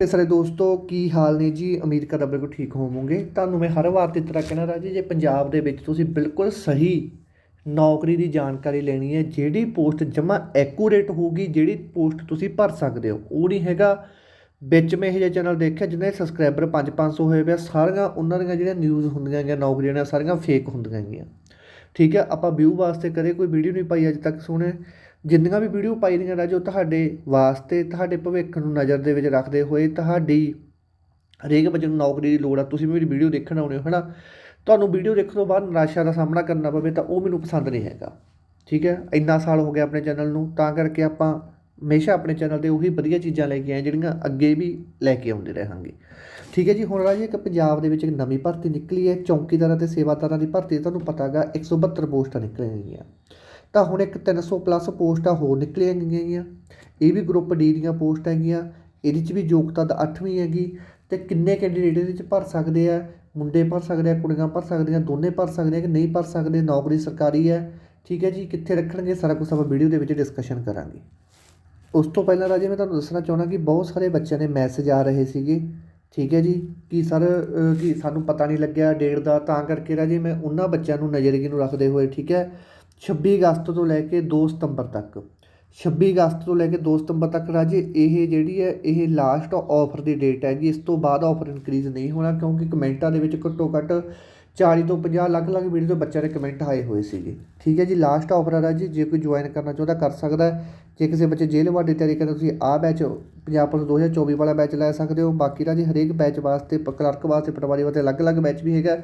ਤੇ ਸਾਰੇ ਦੋਸਤੋ, ਕੀ ਹਾਲ ਨੇ ਜੀ? ਉਮੀਦ ਕਰਦਾ ਬਿਲਕੁਲ ਠੀਕ ਹੋਵੋਗੇ। ਤੁਹਾਨੂੰ ਮੈਂ ਹਰ ਵਾਰ ਦੀ ਤਰ੍ਹਾਂ ਕਹਿਣਾ ਰਾਜੀ ਜੇ ਪੰਜਾਬ ਦੇ ਵਿੱਚ ਤੁਸੀਂ ਬਿਲਕੁਲ ਸਹੀ ਨੌਕਰੀ ਦੀ ਜਾਣਕਾਰੀ ਲੈਣੀ ਹੈ, ਜਿਹੜੀ ਪੋਸਟ ਜਮਾ ਐਕੂਰੇਟ ਹੋਊਗੀ, ਜਿਹੜੀ ਪੋਸਟ ਤੁਸੀਂ ਭਰ ਸਕਦੇ ਹੋ, ਉਹ ਨਹੀਂ ਹੈਗਾ। ਵਿੱਚ ਮੈਂ ਇਹ ਜਿਹਾ ਚੈਨਲ ਦੇਖਿਆ ਜਿਹਨਾਂ ਦੇ ਸਬਸਕ੍ਰਾਈਬਰ 5-500 ਹੋਏ ਪਿਆ, ਸਾਰੀਆਂ ਉਹਨਾਂ ਦੀਆਂ ਜਿਹੜੀਆਂ ਨਿਊਜ਼ ਹੁੰਦੀਆਂ ਹੈਗੀਆਂ ਨੌਕਰੀਆਂ ਨੇ ਸਾਰੀਆਂ ਫੇਕ ਹੁੰਦੀਆਂ ਹੈਗੀਆਂ ਠੀਕ ਹੈ, ਆਪਾਂ ਵਿਊ ਵਾਸਤੇ ਕਦੇ ਕੋਈ ਵੀਡੀਓ ਨਹੀਂ ਪਾਈ, ਅੱਜ ਤੱਕ ਸੁਣੇ ਜਿੰਨੀਆਂ ਵੀ ਵੀਡੀਓ ਪਾਈ ਰਹੀਆਂ ਰਾਜੋ ਤੁਹਾਡੇ ਵਾਸਤੇ, ਤੁਹਾਡੇ ਭਵਿੱਖ ਨੂੰ ਨਜ਼ਰ ਦੇ ਵਿੱਚ ਰੱਖਦੇ ਹੋਏ ਤੁਹਾਡੀ ਹਰੇਕ ਬੱਚੇ ਨੂੰ ਨੌਕਰੀ ਦੀ ਲੋੜ ਆ, ਤੁਸੀਂ ਵੀ ਮੇਰੀ ਵੀਡੀਓ ਦੇਖਣ ਆਉਣੇ ਹੋ, ਹਨਾ? ਤੁਹਾਨੂੰ ਵੀਡੀਓ ਦੇਖਣ ਤੋਂ ਬਾਅਦ ਨਿਰਾਸ਼ਾ ਦਾ ਸਾਹਮਣਾ ਕਰਨਾ ਪਵੇ ਤਾਂ ਉਹ ਮੈਨੂੰ ਪਸੰਦ ਨਹੀਂ ਹੈਗਾ, ਠੀਕ ਹੈ? ਇੰਨਾ ਸਾਲ ਹੋ ਗਿਆ ਆਪਣੇ ਚੈਨਲ ਨੂੰ, ਤਾਂ ਕਰਕੇ ਆਪਾਂ ਹਮੇਸ਼ਾ ਆਪਣੇ ਚੈਨਲ ਤੇ ਉਹੀ ਵਧੀਆ ਚੀਜ਼ਾਂ ਲੈ ਕੇ ਆਏ ਜਿਹੜੀਆਂ ਅੱਗੇ ਵੀ ਲੈ ਕੇ ਆਉਂਦੇ ਰਹਾਂਗੇ ਠੀਕ ਹੈ ਜੀ, ਹੁਣ ਰਾਜੀ ਇੱਕ ਪੰਜਾਬ ਦੇ ਵਿੱਚ ਇੱਕ ਨਵੀਂ ਭਰਤੀ ਨਿਕਲੀ ਹੈ, ਚੌਂਕੀਦਾਰਾਂ ਤੇ ਸੇਵਾਦਾਰਾਂ ਦੀ ਭਰਤੀ, ਤੁਹਾਨੂੰ ਪਤਾ ਹੈਗਾ 172 ਪੋਸਟਾਂ ਨਿਕਲੀਆਂ ਗਈਆਂ। ਤਾਂ ਹੁਣ ਇੱਕ 300 ਪਲੱਸ ਪੋਸਟਾਂ ਹੋਰ ਨਿਕਲੀਆਂ ਗਈਆਂ ਹੈਗੀਆਂ ਇਹ ਵੀ ਗਰੁੱਪ ਡੀ ਦੀਆਂ ਪੋਸਟਾਂ ਹੈਗੀਆਂ। ਇਹਦੇ 'ਚ ਵੀ ਯੋਗਤਾ ਦਾ 8ਵੀਂ ਹੈਗੀ। ਤੇ ਕਿੰਨੇ ਕੈਂਡੀਡੇਟ ਇਹਦੇ 'ਚ ਭਰ ਸਕਦੇ ਆ? ਮੁੰਡੇ ਭਰ ਸਕਦੇ ਆ, ਕੁੜੀਆਂ ਭਰ ਸਕਦੀਆਂ, ਦੋਨੇ ਭਰ ਸਕਦੇ ਆ ਕਿ ਨਹੀਂ ਭਰ ਸਕਦੇ? ਨੌਕਰੀ ਸਰਕਾਰੀ ਹੈ। ਠੀਕ ਹੈ ਜੀ, ਕਿੱਥੇ ਰੱਖਣਗੇ? ਸਾਰਾ ਕੁਝ ਆਪਾਂ ਵੀਡੀਓ ਦੇ ਵਿੱਚ ਡਿਸਕਸ਼ਨ ਕਰਾਂਗੇ। ਉਸ ਤੋਂ ਪਹਿਲਾਂ ਰਾਜੇ, ਮੈਂ ਤੁਹਾਨੂੰ ਦੱਸਣਾ ਚਾਹੁੰਦਾ ਕਿ ਬਹੁਤ ਸਾਰੇ ਬੱਚਿਆਂ ਦੇ ਮੈਸੇਜ ਆ ਰਹੇ ਸੀਗੇ। ਠੀਕ ਹੈ ਜੀ, ਕਿ ਸਰ ਕਿ ਸਾਨੂੰ ਪਤਾ ਨਹੀਂ ਲੱਗਿਆ ਡੇਟ ਦਾ। ਤਾਂ ਕਰਕੇ ਰਾਜੇ, ਮੈਂ ਉਹਨਾਂ ਬੱਚਿਆਂ ਨੂੰ ਨਜ਼ਰਗੀ ਨੂੰ ਰੱਖਦੇ ਹੋਏ, ਠੀਕ ਹੈ 26 ਅਗਸਤ ਤੋਂ ਲੈ ਕੇ 2 ਸਤੰਬਰ ਤੱਕ। 26 ਅਗਸਤ ਤੋਂ ਲੈ ਕੇ 2 ਸਤੰਬਰ ਤੱਕ ਰਾਜੇ, ਇਹ ਜਿਹੜੀ ਹੈ, ਇਹ ਲਾਸਟ ਆਫਰ ਦੀ ਡੇਟ ਹੈਗੀ। ਇਸ ਤੋਂ ਬਾਅਦ ਆਫਰ ਇਨਕਰੀਜ਼ ਨਹੀਂ ਹੋਣਾ ਕਿਉਂਕਿ ਕਮੈਂਟਾਂ ਦੇ ਵਿੱਚ ਘੱਟੋ ਘੱਟ 40 ਤੋਂ 50 ਲੱਖ ਲੱਖ ਵੀਡੀਓ ਤੋਂ ਬੱਚਿਆਂ ਦੇ ਕਮੈਂਟ ਆਏ ਹੋਏ ਸੀਗੇ। ਠੀਕ ਹੈ ਜੀ ਲਾਸਟ ਆਫਰ ਆ ਰਾਜੀ। ਜੇ ਕੋਈ ਜੁਆਇਨ ਕਰਨਾ ਚਾਹੁੰਦਾ ਕਰ ਸਕਦਾ ਹੈ। ਜੇ ਕਿਸੇ ਬੱਚੇ ਜੇਲ੍ਹ ਵਾਰ ਦੀ ਤਿਆਰੀ ਕਰਦੇ ਤੁਸੀਂ ਆਹ ਬੈਚ ਪੰਜਾਬ ਪੁਲਿਸ 2024 ਵਾਲਾ ਬੈਚ ਲੈ ਸਕਦੇ ਹੋ। ਬਾਕੀ ਰਾਜੀ, ਹਰੇਕ ਬੈਚ ਵਾਸਤੇ ਪ- ਕਲਰਕ ਵਾਸਤੇ ਪਟਵਾਰੀ ਵਾਸਤੇ ਅਲੱਗ-ਅਲੱਗ ਬੈਚ ਵੀ ਹੈਗਾ।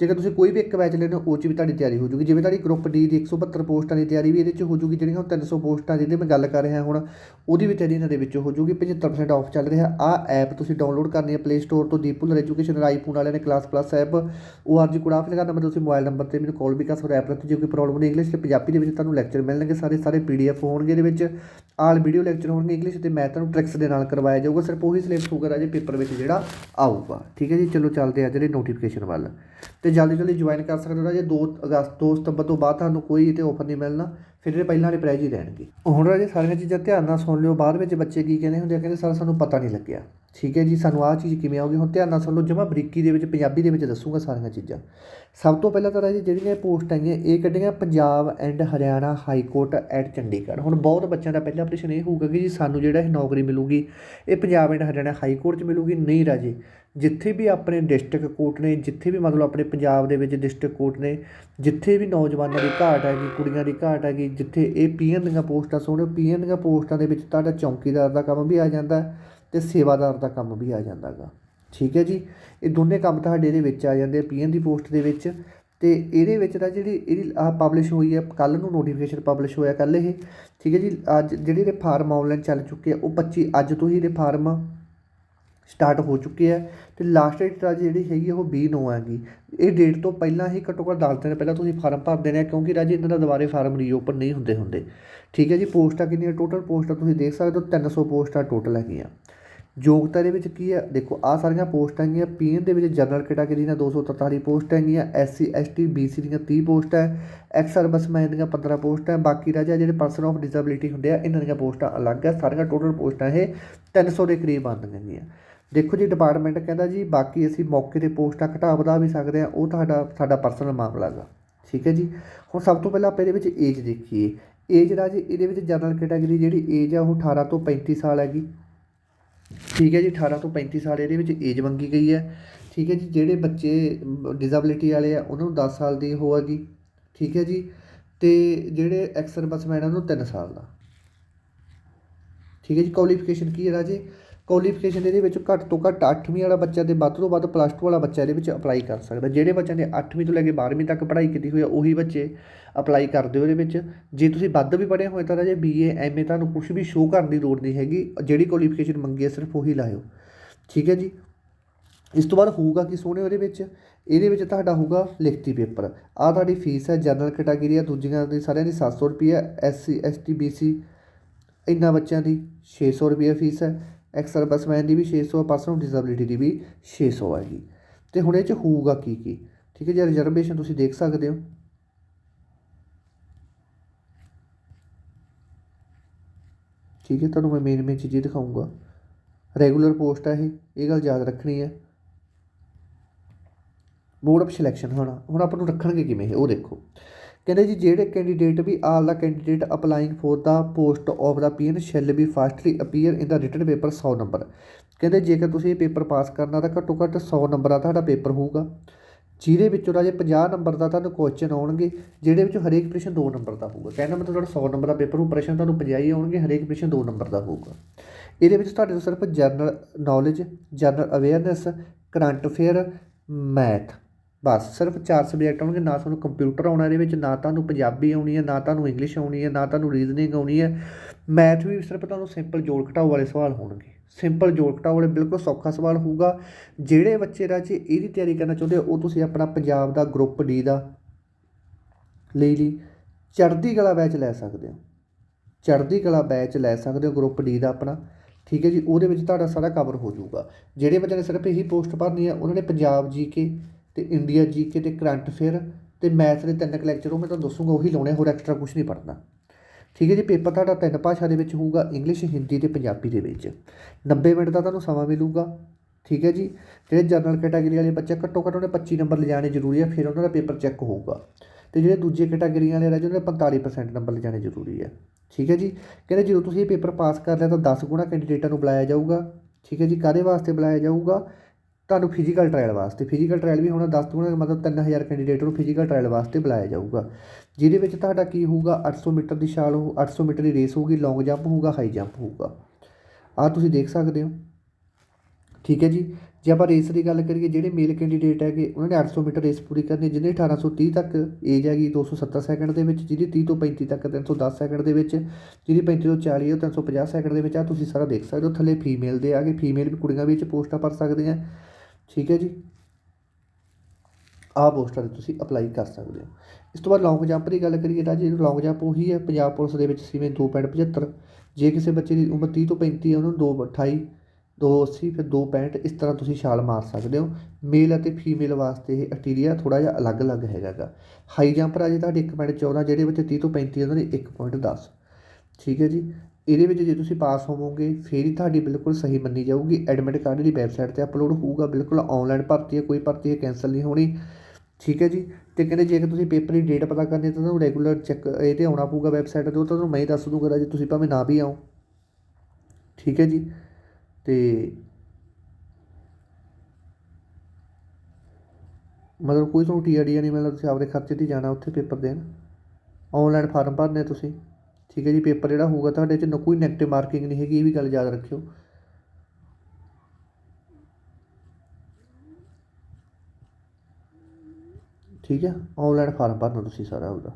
ਜੇਕਰ ਤੁਸੀਂ ਕੋਈ ਵੀ ਇੱਕ ਬੈਚ ਲੈਣੇ ਹੋ, ਉਹ 'ਚ ਵੀ ਤੁਹਾਡੀ ਤਿਆਰੀ ਹੋ ਜੂਗੀ। ਜਿਵੇਂ ਤੁਹਾਡੀ ਗਰੁੱਪ ਡੀ ਦੀ 172 ਪੋਸਟਾਂ ਦੀ ਤਿਆਰੀ ਵੀ ਇਹਦੇ 'ਚ ਹੋ ਜੂਗੀ, ਜਿਹੜੀਆਂ ਹੁਣ 300 ਪੋਸਟਾਂ ਜਿਹਦੇ ਮੈਂ ਗੱਲ ਕਰ ਰਿਹਾ ਹੁਣ, ਉਹਦੀ ਵੀ ਤਿਆਰੀ ਇਹਨਾਂ ਦੇ ਵਿੱਚ ਹੋ ਜੂਗੀ। 75% ਆਫ ਚੱਲ ਰਿਹਾ। ਆਹ ਐਪ ਤੁਸੀਂ ਡਾਊਨਲੋਡ ਕਰਨੀ ਹੈ ਪਲੇ ਸਟੋਰ ਤੋਂ ਦੀਪੂਲਰ ਐਜੂਕੇਸ਼ਨ ਆਈਫੋਨ ਵਾਲਿਆਂ ਨੇ ਕਲਾਸ ਪਲੱਸ ਐਪ ਉਹ ਆਰਜੀ ਕੋਡ ਆਫ ਲਗਾ ਨੰਬਰ ਤੁਸੀਂ ਮੋਬਾਈਲ ਨੰਬਰ ਤੇ ਮੈਨੂੰ ਕਾਲ ਵੀ ਕਰ ਸਕਦੇ ਐਪ ਤੇ ਜੇ ਕੋਈ ਪ੍ਰੋਬਲਮ ਨਹੀਂ ਇੰਗਲਿਸ਼ ਤੇ ਪੰਜਾਬੀ ਦੇ ਵਿੱਚ ਤੁਹਾਨੂੰ ਲੈਕਚਰ ਮਿਲਣਗੇ ਸਾਰੇ ਸਾਰੇ ਪੀਡੀਐਫ ਹੋਣਗੇ ਇਹਦੇ ਵਿੱਚ। ਆਲ ਵੀਡੀਓ ਲੈਕਚਰ ਹੋਣਗੇ ਇੰਗਲਿਸ਼ ਤੇ ਮੈਥ ਨੂੰ ਟ੍ਰਿਕਸ ਦੇ ਨਾਲ ਕਰਵਾਇਆ ਜਾਊਗਾ। ਸਿਰਫ ਉਹੀ ਸਿਲੇਬਸ ਹੋਊਗਾ ਰਾਜੇ ਪੇਪਰ ਵਿੱਚ ਜਿਹੜਾ ਆਊਗਾ। ਠੀਕ ਹੈ ਜੀ, ਚਲੋ ਚੱਲਦੇ ਆ ਜਿਹੜੇ ਨੋਟੀਫਿਕੇਸ਼ਨ ਵੱਲ। ਤੇ ਜਲਦੀ ਜਲਦੀ ਜੁਆਇਨ ਕਰ ਸਕਦੇ ਹੋ ਰਾਜੇ। 2 ਅਗਸਤ 2 ਸਤੰਬਰ ਤੋਂ ਬਾਅਦ ਤੁਹਾਨੂੰ ਕੋਈ ਤੇ ਆਫਰ ਨਹੀਂ ਮਿਲਣਾ। ਫਿਰ ਜਿਹੜੇ ਪਹਿਲਾਂ ਵਾਲੇ ਪ੍ਰਾਈਜ਼ ਹੀ ਰਹਿਣਗੇ। ਹੁਣ ਰਾਜੇ ਸਾਰੀਆਂ ਚੀਜ਼ਾਂ ਧਿਆਨ ਨਾਲ ਸੁਣ ਲਿਓ। ਬਾਅਦ ਵਿੱਚ ਬੱਚੇ ਕੀ ਕਹਿੰਦੇ ਹੁੰਦੇ ਆ, ਕਹਿੰਦੇ ਸਰ ਸਾਨੂੰ ਪਤਾ ਨਹੀਂ ਲੱਗਿਆ। ਠੀਕ ਹੈ ਜੀ, ਸਾਨੂੰ ਆਹ ਚੀਜ਼ ਕਿਵੇਂ ਆਊਗੀ? ਹੁਣ ਧਿਆਨ ਨਾਲ ਸੁਣ ਲਓ, ਜਮਾ ਬਰੀਕੀ ਦੇ ਵਿੱਚ, ਪੰਜਾਬੀ ਦੇ ਵਿੱਚ ਦੱਸੂਗਾ ਸਾਰੀਆਂ ਚੀਜ਼ਾਂ। ਸਭ ਤੋਂ ਪਹਿਲਾਂ ਤਾਂ ਰਾਜੇ ਜਿਹੜੀਆਂ ਇਹ ਪੋਸਟ ਆਈਆਂ, ਇਹ ਕੱਢੀਆਂ Punjab and Haryana high court at Chandigarh. ਹੁਣ ਬਹੁਤ ਬੱਚਿਆਂ ਦਾ ਪਹਿਲਾ ਪ੍ਰਸ਼ਨ ਇਹ ਹੋਊਗਾ ਕਿ ਜੀ ਸਾਨੂੰ ਜਿਹੜਾ ਇਹ ਨੌਕਰੀ ਮਿਲੂਗੀ, ਇਹ Punjab and Haryana high court 'ਚ ਮਿਲੂਗੀ। ਨਹੀਂ ਰਾਜੇ, ਜਿੱਥੇ ਵੀ ਆਪਣੇ ਡਿਸਟ੍ਰਿਕਟ ਕੋਰਟ ਨੇ, ਜਿੱਥੇ ਵੀ ਮਤਲਬ ਆਪਣੇ ਪੰਜਾਬ ਦੇ ਵਿੱਚ ਡਿਸਟ੍ਰਿਕਟ ਕੋਰਟ ਨੇ, ਜਿੱਥੇ ਵੀ ਨੌਜਵਾਨਾਂ ਦੀ ਘਾਟ ਹੈਗੀ, ਕੁੜੀਆਂ ਦੀ ਘਾਟ ਹੈਗੀ, ਜਿੱਥੇ ਇਹ ਪੀਐਨ ਦੀਆਂ ਪੋਸਟਾਂ ਸੁਣੋ, ਪੀਐਨ ਦੀਆਂ ਪੋਸਟਾਂ ਦੇ ਵਿੱਚ ਤੁਹਾਡਾ ਚੌਕੀਦਾਰ ਦਾ ਕੰਮ ਵੀ ਆ ਜਾਂਦਾ। ਅਤੇ ਸੇਵਾਦਾਰ ਦਾ ਕੰਮ ਵੀ ਆ ਜਾਂਦਾ ਗਾ ਠੀਕ ਹੈ ਜੀ? ਇਹ ਦੋਨੇ ਕੰਮ ਤੁਹਾਡੇ ਇਹਦੇ ਵਿੱਚ ਆ ਜਾਂਦੇ ਆ, ਪੀਐਨ ਦੀ ਪੋਸਟ ਦੇ ਵਿੱਚ। ਅਤੇ ਇਹਦੇ ਵਿੱਚ ਤਾਂ ਜਿਹੜੀ ਇਹਦੀ ਆਹ ਪਬਲਿਸ਼ ਹੋਈ ਹੈ, ਕੱਲ੍ਹ ਨੂੰ ਨੋਟੀਫਿਕੇਸ਼ਨ ਪਬਲਿਸ਼ ਹੋਇਆ ਕੱਲ੍ਹ ਇਹ। ਠੀਕ ਹੈ ਜੀ? ਅੱਜ ਜਿਹੜੇ ਇਹਦੇ ਫਾਰਮ ਆਨਲਾਈਨ ਚੱਲ ਚੁੱਕੇ ਆ, ਉਹ 25 ਅੱਜ ਤੋਂ ਹੀ ਇਹਦੇ ਫਾਰਮ ਸਟਾਰਟ ਹੋ ਚੁੱਕੇ ਆ। ਤੇ ਲਾਸਟ ਡੇਟ ਤਾਂ ਜਿਹੜੀ ਹੈਗੀ ਆ, ਉਹ 20 ਨੂੰ ਹੈਗੀ ਇਹ ਡੇਟ ਤੋਂ ਪਹਿਲਾਂ ਹੀ ਘੱਟੋ ਘੱਟ 10 ਦਿਨ ਪਹਿਲਾਂ ਤੁਸੀਂ ਫਾਰਮ ਭਰ ਦੇਣੇ ਆ, ਕਿਉਂਕਿ ਰਾਜੀ ਇਹਨਾਂ ਦਾ ਦੁਬਾਰੇ ਫਾਰਮ ਰੀਓਪਨ ਨਹੀਂ ਹੁੰਦੇ ਹੁੰਦੇ। ਠੀਕ ਹੈ ਜੀ? ਪੋਸਟਾਂ ਕਿੰਨੀਆਂ? ਟੋਟਲ ਪੋਸਟਾਂ ਤੁਸੀਂ ਦੇਖ ਸਕਦੇ ਹੋ 300 ਪੋਸਟਾਂ ਟੋਟਲ ਹੈਗੀਆਂ। ਯੋਗਤਾ ਦੇ ਵਿੱਚ ਕੀ ਹੈ? ਦੇਖੋ, ਆਹ ਸਾਰੀਆਂ ਪੋਸਟਾਂ ਹੈਗੀਆਂ ਪੀਐਨ ਦੇ ਵਿੱਚ ਜਨਰਲ ਕੈਟਾਗਰੀ ਦੀਆਂ? 243 ਪੋਸਟਾਂ ਹੈਗੀਆਂ ਐਸਸੀ ਐਸਟੀ ਬੀਸੀ ਦੀਆਂ 30 ਪੋਸਟਾਂ ਐਕਸ ਸਰਵਿਸਮੈਨ ਦੀਆਂ 15 ਪੋਸਟਾਂ ਹੈ, ਬਾਕੀ ਰਾਜਾ ਜਿਹੜੇ ਪਰਸਨ ਆਫ ਡਿਸੇਬਿਲਿਟੀ ਹੁੰਦੇ ਆ, ਇਹਨਾਂ ਦੀਆਂ ਪੋਸਟਾਂ ਅਲੱਗ ਹੈ, ਸਾਰੀਆਂ ਟੋਟਲ ਪੋਸਟਾਂ ਇਹ 300 ਦੇ ਕਰੀਬ ਆਉਂਦੀਆਂ ਹੈਗੀਆਂ। ਦੇਖੋ ਜੀ ਡਿਪਾਰਟਮੈਂਟ ਕਹਿੰਦਾ ਜੀ, ਬਾਕੀ ਅਸੀਂ ਮੌਕੇ ਤੇ ਪੋਸਟਾਂ ਘਟਾ ਵਧਾ ਵੀ ਸਕਦੇ ਆ ਉਹ ਤੁਹਾਡਾ, ਸਾਡਾ ਪਰਸਨਲ ਮਾਮਲਾ ਹੈਗਾ। ਠੀਕ ਹੈ ਜੀ? ਹੁਣ ਸਭ ਤੋਂ ਪਹਿਲਾਂ ਆਪਾਂ ਇਹਦੇ ਵਿੱਚ ਏਜ ਦੇਖੀਏ। ਏਜ ਰਾਜੇ, ਇਹਦੇ ਵਿੱਚ ਜਨਰਲ ਕੈਟਾਗਰੀ ਜਿਹੜੀ ਏਜ ਆ, ਉਹ 18 ਤੋਂ 35 ਸਾਲ ਹੈਗੀ। ਠੀਕ ਹੈ ਜੀ 18 ਤੋਂ 35 ਸਾਲ ਇਹਦੇ ਵਿੱਚ ਏਜ ਮੰਗੀ ਗਈ ਹੈ। ਠੀਕ ਹੈ ਜੀ, ਜਿਹੜੇ ਬੱਚੇ ਡਿਸੇਬਿਲਿਟੀ ਵਾਲੇ ਆ, ਉਹਨਾਂ ਨੂੰ 10 ਸਾਲ ਦੀ ਹੋਵੇਗੀ ਠੀਕ ਹੈ ਜੀ ਅਤੇ ਜਿਹੜੇ ਐਕਸਰ ਬਸਮੈਨ ਆ, ਉਹਨੂੰ 3 ਸਾਲ ਦਾ। ਠੀਕ ਹੈ ਜੀ ਕੁਆਲੀਫਿਕੇਸ਼ਨ ਕੀ ਹੈ ਰਾਜੇ? ਕੁਆਲੀਫਿਕੇਸ਼ਨ ਇਹਦੇ ਵਿੱਚ ਘੱਟ ਤੋਂ ਘੱਟ ਅੱਠਵੀਂ ਵਾਲਾ ਬੱਚਾ ਅਤੇ ਵੱਧ ਤੋਂ ਵੱਧ ਪਲੱਸ ਟੂ ਵਾਲਾ ਬੱਚਾ ਇਹਦੇ ਵਿੱਚ ਅਪਲਾਈ ਕਰ ਸਕਦਾ। ਜਿਹੜੇ ਬੱਚਿਆਂ ਨੇ ਅੱਠਵੀਂ ਤੋਂ ਲੈ ਕੇ 12ਵੀਂ ਤੱਕ ਪੜ੍ਹਾਈ ਕੀਤੀ ਹੋਈ ਆ, ਉਹੀ ਬੱਚੇ ਅਪਲਾਈ ਕਰਦੇ ਹੋ ਇਹਦੇ ਵਿੱਚ। ਜੇ ਤੁਸੀਂ ਵੱਧ ਵੀ ਪੜ੍ਹੇ ਹੋਏ ਤਾਂ ਰਾਜੇ ਬੀਏ ਐਮਏ ਤੁਹਾਨੂੰ ਕੁਝ ਵੀ ਸ਼ੋਅ ਕਰਨ ਦੀ ਲੋੜ ਨਹੀਂ ਹੈਗੀ। ਜਿਹੜੀ ਕੁਆਲੀਫਿਕੇਸ਼ਨ ਮੰਗੀ ਹੈ ਸਿਰਫ ਉਹੀ ਲਾਇਓ। ਠੀਕ ਹੈ ਜੀ? ਇਸ ਤੋਂ ਬਾਅਦ ਹੋਊਗਾ ਕੀ ਸੋਹਣੇ ਉਹਦੇ ਵਿੱਚ? ਇਹਦੇ ਵਿੱਚ ਤੁਹਾਡਾ ਹੋਊਗਾ ਲਿਖਤੀ ਪੇਪਰ। ਆਹ ਤੁਹਾਡੀ ਫੀਸ ਹੈ ਜਨਰਲ ਕੈਟਾਗਰੀ ਆ, ਦੂਜੀਆਂ ਦੀ ਸਾਰਿਆਂ ਦੀ 700 ਰੁਪਏ ਐਸਸੀ ਐਸਟੀ ਬੀਸੀ ਇਹਨਾਂ ਬੱਚਿਆਂ ਦੀ 600 ਰੁਪਏ ਫੀਸ ਹੈ। ਐਕਸ ਸਰਵਿਸਮੈਨ ਦੀ ਵੀ 600 ਪਰਸਨ ਡਿਸੇਬਿਲਿਟੀ ਦੀ ਵੀ 600 ਹੈਗੀ ਤੇ ਹੁਣ ਇਹ ਚ ਹੋਊਗਾ ਕੀ ਕੀ? ਠੀਕ ਹੈ ਜੀ ਰਿਜ਼ਰਵੇਸ਼ਨ ਤੁਸੀਂ ਦੇਖ ਸਕਦੇ ਹੋ। ਠੀਕ ਹੈ, ਤੁਹਾਨੂੰ ਮੈਂ ਮੇਨ ਮੇਨ ਚੀਜ਼ ਦਿਖਾਊਂਗਾ। ਰੈਗੂਲਰ ਪੋਸਟ ਹੈ ਇਹ ਇਹ ਗੱਲ ਯਾਦ ਰੱਖਣੀ ਹੈ। ਮੋਡ ਆਫ ਸਿਲੈਕਸ਼ਨ ਹੋਣਾ, ਹੁਣ ਆਪਾਂ ਨੂੰ ਰੱਖਣਗੇ ਕਿਵੇਂ ਇਹ? ਉਹ ਦੇਖੋ। ਕਹਿੰਦੇ ਜੀ ਜਿਹੜੇ candidate we all the candidate applying for the post of the peon shall be firstly appear in the written paper 100 number ਕਹਿੰਦੇ ਜੇਕਰ ਤੁਸੀਂ ਇਹ ਪੇਪਰ ਪਾਸ ਕਰਨਾ ਤਾਂ ਘੱਟੋ ਘੱਟ 100 ਨੰਬਰ ਦਾ ਤੁਹਾਡਾ ਪੇਪਰ ਹੋਊਗਾ। ਜਿਹਦੇ ਵਿੱਚੋਂ ਰਾਜੇ 50 ਨੰਬਰ ਦਾ ਤੁਹਾਨੂੰ ਕੁਐਸਚਨ ਆਉਣਗੇ ਜਿਹਦੇ ਵਿੱਚੋਂ ਹਰੇਕ ਪ੍ਰਸ਼ਨ 2 ਨੰਬਰ ਦਾ ਹੋਊਗਾ। ਕਹਿੰਦਾ ਮਤਲਬ ਤੁਹਾਡਾ 100 ਨੰਬਰ ਦਾ ਪੇਪਰ ਉਹ ਪ੍ਰਸ਼ਨ ਤੁਹਾਨੂੰ 50 ਹੀ ਆਉਣਗੇ, ਹਰੇਕ ਪ੍ਰਸ਼ਨ 2 ਨੰਬਰ ਦਾ ਹੋਊਗਾ। ਇਹਦੇ ਵਿੱਚ ਤੁਹਾਡੇ ਤੋਂ ਸਿਰਫ general knowledge general awareness current affair math ਬਸ ਸਿਰਫ ਚਾਰ ਸਬਜੈਕਟ ਆਉਣਗੇ, ਨਾ ਤੁਹਾਨੂੰ ਕੰਪਿਊਟਰ ਆਉਣਾ ਇਹਦੇ ਵਿੱਚ, ਨਾ ਤੁਹਾਨੂੰ ਪੰਜਾਬੀ ਆਉਣੀ ਹੈ, ਨਾ ਤੁਹਾਨੂੰ ਇੰਗਲਿਸ਼ ਆਉਣੀ ਹੈ, ਨਾ ਤੁਹਾਨੂੰ ਰੀਜ਼ਨਿੰਗ ਆਉਣੀ ਹੈ। ਮੈਥ ਵੀ ਸਿਰਫ ਤੁਹਾਨੂੰ ਸਿੰਪਲ ਜੋੜ ਘਟਾਓ ਵਾਲੇ ਸਵਾਲ ਹੋਣਗੇ। ਸਿੰਪਲ ਜੋੜ ਘਟਾਓ ਵਾਲੇ ਬਿਲਕੁਲ ਸੌਖਾ ਸਵਾਲ ਹੋਊਗਾ। ਜਿਹੜੇ ਬੱਚੇ ਰਾਜੇ ਇਹਦੀ ਤਿਆਰੀ ਕਰਨਾ ਚਾਹੁੰਦੇ ਉਹ ਤੁਸੀਂ ਆਪਣਾ ਪੰਜਾਬ ਦਾ ਗਰੁੱਪ ਡੀ ਦਾ ਲਈ ਲਈ ਚੜ੍ਹਦੀ ਕਲਾ ਬੈਚ ਲੈ ਸਕਦੇ ਹੋ। ਚੜ੍ਹਦੀ ਕਲਾ ਬੈਚ ਲੈ ਸਕਦੇ ਹੋ ਗਰੁੱਪ ਡੀ ਦਾ ਆਪਣਾ। ਠੀਕ ਹੈ ਜੀ, ਉਹਦੇ ਵਿੱਚ ਤੁਹਾਡਾ ਸਾਰਾ ਕਵਰ ਹੋ ਜਾਊਗਾ। ਜਿਹੜੇ ਬੱਚਿਆਂ ਨੇ ਸਿਰਫ ਇਹੀ ਪੋਸਟ ਭਰਨੀ ਹੈ, ਉਹਨਾਂ ਨੇ ਪੰਜਾਬ ਜੀਕੇ ਅਤੇ ਇੰਡੀਆ ਜੀਕੇ ਅਤੇ ਕਰੰਟ ਅਫੇਅਰ ਅਤੇ ਮੈਥ ਦੇ ਤਿੰਨ ਕੁ ਲੈਕਚਰ ਉਹ ਮੈਂ ਤੁਹਾਨੂੰ ਦੱਸੂਗਾ, ਉਹੀ ਲਾਉਣੇ, ਹੋਰ ਐਕਸਟਰਾ ਕੁਝ ਨਹੀਂ ਪੜ੍ਹਨਾ। ਠੀਕ ਹੈ ਜੀ, ਪੇਪਰ ਤੁਹਾਡਾ ਤਿੰਨ ਭਾਸ਼ਾ ਦੇ ਵਿੱਚ ਹੋਊਗਾ ਇੰਗਲਿਸ਼ ਹਿੰਦੀ ਅਤੇ ਪੰਜਾਬੀ ਦੇ ਵਿੱਚ। 90 ਮਿੰਟ ਦਾ ਤੁਹਾਨੂੰ ਸਮਾਂ ਮਿਲੂਗਾ, ਠੀਕ ਹੈ ਜੀ? ਜਿਹੜੇ ਜਨਰਲ ਕੈਟਾਗਰੀ ਵਾਲੇ ਬੱਚੇ, ਘੱਟੋ ਘੱਟ ਉਹਨੇ 25 ਨੰਬਰ ਲਿਜਾਣੇ ਜ਼ਰੂਰੀ ਹੈ, ਫਿਰ ਉਹਨਾਂ ਦਾ ਪੇਪਰ ਚੈੱਕ ਹੋਊਗਾ। ਤੇ ਜਿਹੜੇ ਦੂਜੇ ਕੈਟਾਗਰੀ ਵਾਲੇ ਰਹਿ ਜਾਂਦੇ ਉਹਨਾਂ ਨੇ 45% ਨੰਬਰ ਲਿਜਾਣੇ ਜ਼ਰੂਰੀ ਹੈ। ਠੀਕ ਹੈ ਜੀ? ਕਹਿੰਦੇ ਜਦੋਂ ਤੁਸੀਂ ਇਹ ਪੇਪਰ ਪਾਸ ਕਰ ਲਿਆ ਤਾਂ 10 ਗੁਣਾ ਕੈਂਡੀਡੇਟਾਂ ਨੂੰ ਬੁਲਾਇਆ ਜਾਊਗਾ। ਠੀਕ ਹੈ ਜੀ? ਕਾਹਦੇ ਵਾਸਤੇ ਬੁਲਾਇਆ ਜਾਊਗਾ? ਤੁਹਾਨੂੰ ਫਿਜ਼ੀਕਲ ਟ੍ਰਾਇਲ ਵਾਸਤੇ। ਫਿਜ਼ੀਕਲ ਟ੍ਰਾਇਲ ਵੀ ਹੋਣਾ 10 ਤੋਂ ਮਤਲਬ 3000 ਕੈਂਡੀਡੇਟ ਨੂੰ ਫਿਜ਼ੀਕਲ ਟ੍ਰਾਇਲ ਵਾਸਤੇ ਬੁਲਾਇਆ ਜਾਊਗਾ। ਜਿਹਦੇ ਵਿੱਚ ਤੁਹਾਡਾ ਕੀ ਹੋਊਗਾ 800 ਮੀਟਰ ਦੀ ਛਾਲ ਹੋ 800 ਮੀਟਰ ਦੀ ਰੇਸ ਹੋਊਗੀ ਲੌਂਗ ਜੰਪ ਹੋਊਗਾ ਹਾਈ ਜੰਪ ਹੋਊਗਾ। ਆਹ ਤੁਸੀਂ ਦੇਖ ਸਕਦੇ ਹੋ। ਠੀਕ ਹੈ ਜੀ। ਜੇ ਆਪਾਂ ਰੇਸ ਦੀ ਗੱਲ ਕਰੀਏ, ਜਿਹੜੇ ਮੇਲ ਕੈਂਡੀਡੇਟ ਹੈਗੇ, ਉਹਨਾਂ ਨੇ 800 ਮੀਟਰ ਰੇਸ ਪੂਰੀ ਕਰਨੀ, ਜਿਹਨੇ 1830 ਤੱਕ ਏਜ ਹੈਗੀ 270 ਸੈਕਿੰਡ ਦੇ ਵਿੱਚ, ਜਿਹਦੀ 30 ਤੋਂ 35 ਤੱਕ 310 ਸੈਕਿੰਡ ਦੇ ਵਿੱਚ, ਜਿਹਦੀ 35 ਤੋਂ 40 ਉਹ 350 ਸੈਕਿੰਡ ਦੇ ਵਿੱਚ ਆ ਤੁਸੀਂ ਸਾਰਾ ਦੇਖ ਸਕਦੇ ਹੋ। ਥੱਲੇ ਫੀਮੇਲ ਦੇ ਆਗੇ ਫੀਮੇਲ ਵੀ ਕੁੜੀਆਂ ਵਿੱਚ ਪੋਸਟਾਂ ਭਰ ਸਕਦੀਆਂ ਠੀਕ ਹੈ ਜੀ? ਆਹ ਪੋਸਟਾਂ 'ਤੇ ਤੁਸੀਂ ਅਪਲਾਈ ਕਰ ਸਕਦੇ ਹੋ। ਇਸ ਤੋਂ ਬਾਅਦ ਲੌਂਗ ਜੰਪ ਦੀ ਗੱਲ ਕਰੀਏ ਤਾਂ ਜੀ ਲੌਂਗ ਜੰਪ ਉਹੀ ਹੈ, ਪੰਜਾਬ ਪੁਲਿਸ ਦੇ ਵਿੱਚ ਸੀਵੇਂ 2.75 ਜੇ ਕਿਸੇ ਬੱਚੇ ਦੀ ਉਮਰ ਤੀਹ ਤੋਂ 35 ਹੈ, ਉਹਨੂੰ 2.28 280 ਫਿਰ 265 ਇਸ ਤਰ੍ਹਾਂ ਤੁਸੀਂ ਛਾਲ ਮਾਰ ਸਕਦੇ ਹੋ। ਮੇਲ ਅਤੇ ਫੀਮੇਲ ਵਾਸਤੇ ਇਹ ਅਟੀਰੀਆ ਥੋੜ੍ਹਾ ਜਿਹਾ ਅਲੱਗ-ਅਲੱਗ ਹੈਗਾਗਾ। ਹਾਈ ਜੰਪ ਰਾਜੇ ਤੁਹਾਡੇ 1.14 ਜਿਹੜੇ ਬੱਚੇ ਤੀਹ ਤੋਂ 35 ਉਹਨਾਂ ਦੇ 1.10 ਠੀਕ ਹੈ ਜੀ? ਇਹਦੇ ਵਿੱਚ ਜੇ ਤੁਸੀਂ ਪਾਸ ਹੋਵੋਗੇ, ਫਿਰ ਹੀ ਤੁਹਾਡੀ ਬਿਲਕੁਲ ਸਹੀ ਮੰਨੀ ਜਾਊਗੀ। ਐਡਮਿਟ ਕਾਰਡ ਦੀ ਵੈਬਸਾਈਟ ਤੇ ਅਪਲੋਡ ਹੋਊਗਾ। ਬਿਲਕੁਲ ਔਨਲਾਈਨ ਭਰਤੀ ਹੈ, ਕੋਈ ਭਰਤੀ ਹੈ ਕੈਂਸਲ ਨਹੀਂ ਹੋਣੀ। ਠੀਕ ਹੈ ਜੀ? ਅਤੇ ਕਹਿੰਦੇ ਜੇਕਰ ਤੁਸੀਂ ਪੇਪਰ ਦੀ ਡੇਟ ਪਤਾ ਕਰਨੀ ਹੈ, ਤਾਂ ਤੁਹਾਨੂੰ ਰੈਗੂਲਰ ਚੈੱਕ ਇਹ ਤੇ ਆਉਣਾ ਪਊਗਾ ਵੈਬਸਾਈਟ ਤੇ, ਉਹ ਤੁਹਾਨੂੰ ਮੈਂ ਹੀ ਦੱਸ ਦੂੰਗਾ ਜੇ ਤੁਸੀਂ ਭਾਵੇਂ ਨਾ ਵੀ ਆਓ। ਠੀਕ ਹੈ ਜੀ? ਅਤੇ ਮਤਲਬ ਕੋਈ ਤੁਹਾਨੂੰ ਟੀਆਰਡੀ ਨਹੀਂ ਮਤਲਬ ਤੁਸੀਂ ਆਪਦੇ ਖਰਚੇ 'ਤੇ ਜਾਣਾ ਉੱਥੇ ਪੇਪਰ ਦੇਣ। ਆਨਲਾਈਨ ਫਾਰਮ ਭਰਨੇ ਤੁਸੀਂ। ਠੀਕ ਹੈ ਜੀ, ਪੇਪਰ ਜਿਹੜਾ ਹੋਊਗਾ ਤੁਹਾਡੇ 'ਚ ਕੋਈ ਨੈਗੇਟਿਵ ਮਾਰਕਿੰਗ ਨਹੀਂ ਹੈਗੀ, ਇਹ ਵੀ ਗੱਲ ਯਾਦ ਰੱਖਿਓ। ਠੀਕ ਹੈ ਆਨਲਾਈਨ ਫਾਰਮ ਭਰਨਾ ਤੁਸੀਂ ਸਾਰਾ ਉਹਦਾ।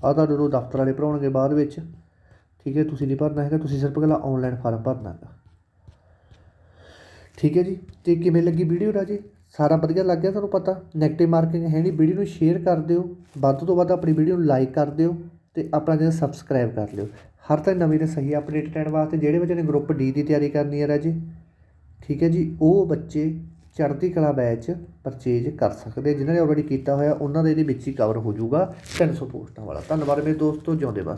ਆ ਤੁਹਾਡੇ ਨੂੰ ਦਫ਼ਤਰ ਵਾਲੇ ਭਰਾਉਣਗੇ ਬਾਅਦ ਵਿੱਚ, ਠੀਕ ਹੈ, ਤੁਸੀਂ ਨਹੀਂ ਭਰਨਾ ਹੈਗਾ, ਤੁਸੀਂ ਸਿਰਫ ਇਕੱਲਾ ਆਨਲਾਈਨ ਫਾਰਮ ਭਰਨਾ ਹੈਗਾ। ਠੀਕ ਹੈ ਜੀ, ਤੇ ਕਿਵੇਂ ਲੱਗੀ ਵੀਡੀਓ ਰਾਜੇ? ਸਾਰਾ ਵਧੀਆ ਲੱਗ ਗਿਆ ਤੁਹਾਨੂੰ ਪਤਾ? 네ਗੇਟਿਵ ਮਾਰਕਿੰਗ ਹੈ ਨਹੀਂ ਵੀਡੀਓ ਨੂੰ ਸ਼ੇਅਰ ਕਰ ਦਿਓ। ਵੱਧ ਤੋਂ ਵੱਧ ਆਪਣੀ ਵੀਡੀਓ ਨੂੰ ਲਾਈਕ ਕਰ ਦਿਓ। ਅਤੇ ਆਪਣਾ ਚੈਨਲ ਸਬਸਕ੍ਰਾਈਬ ਕਰ ਲਿਓ। ਹਰ ਤਰ੍ਹਾਂ ਨਵੀਂ ਤੇ ਸਹੀ ਅਪਡੇਟ ਲੈਣ ਵਾਸਤੇ ਜਿਹੜੇ ਬੱਚੇ ਨੇ ਗਰੁੱਪ ਡੀ ਦੀ ਤਿਆਰੀ ਕਰਨੀ ਹੈ ਰਾਜੇ, ਠੀਕ ਹੈ ਜੀ, ਉਹ ਬੱਚੇ ਚੜ੍ਹਦੀ ਕਲਾ ਬੈਚ ਪਰਚੇਜ ਕਰ ਸਕਦੇ ਜਿਨ੍ਹਾਂ ਨੇ ਆਲਰੇਡੀ ਕੀਤਾ ਹੋਇਆ, ਉਹਨਾਂ ਦੇ ਇਹਦੇ ਵਿੱਚ ਹੀ ਕਵਰ ਹੋ ਜਾਊਗਾ 300 ਪੋਸਟਾਂ ਵਾਲਾ। ਧੰਨਵਾਦ ਮੇਰੇ ਦੋਸਤੋ, ਜਿਉਂਦੇ ਬਸ।